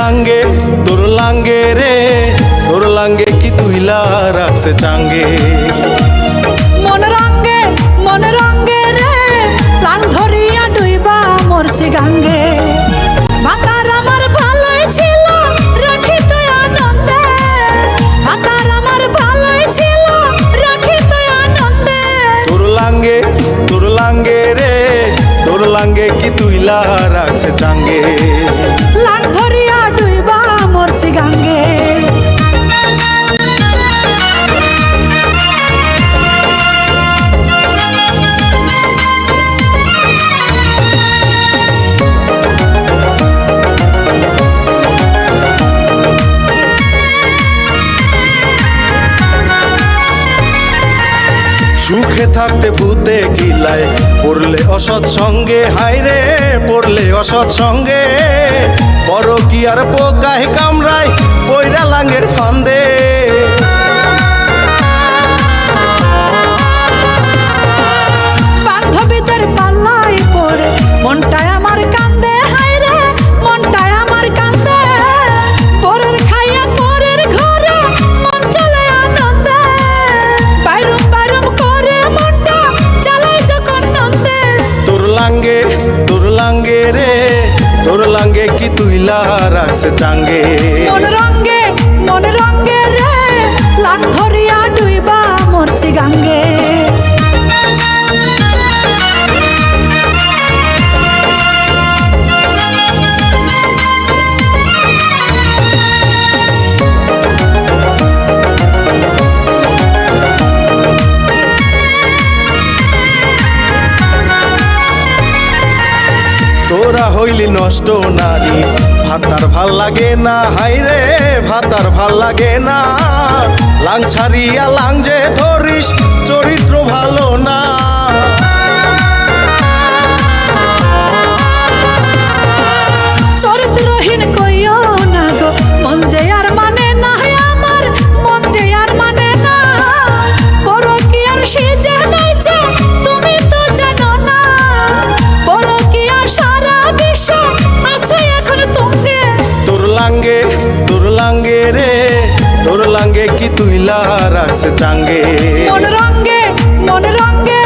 লাঙ্গে তোর লাঙ্গে রে তোর লাঙ্গে কি তুইলা রাখছে চাঙ্গে? মন রঙ্গে মন রঙ্গে রে লাং ধরিয়া ডুইবা মরছি গাঙ্গে ভাতার আমার ভালোই ছিল রাখি তুই আনন্দে। ভাতার আমার ভালোই ছিল রাখি তুই আনন্দে। তোর লাঙ্গে তোর লাঙ্গে রে তোর লাঙ্গে কি তুইলা রাখছে চাঙ্গে? লাং ধরিয়া সুখে থাকতে ভূতে গিলায়। পড়লে অসৎ সঙ্গে হাইরে পড়লে অসৎ সঙ্গে। বড় কি আর পোকায় কামড়ায় পয়রা লাঙ্গের ফান্দে। তুইলা রাখছে চাঙ্গে মন রঙ্গে মন রঙ্গে রে। নষ্ট নারী, ভাতার ভালো লাগে না হাইরে ভাতার ভালো লাগে না। লাং ছাড়িয়া লাং যে ধরিস, চরিত্র ভালো না लीला रस मन रंगे मन रंगे।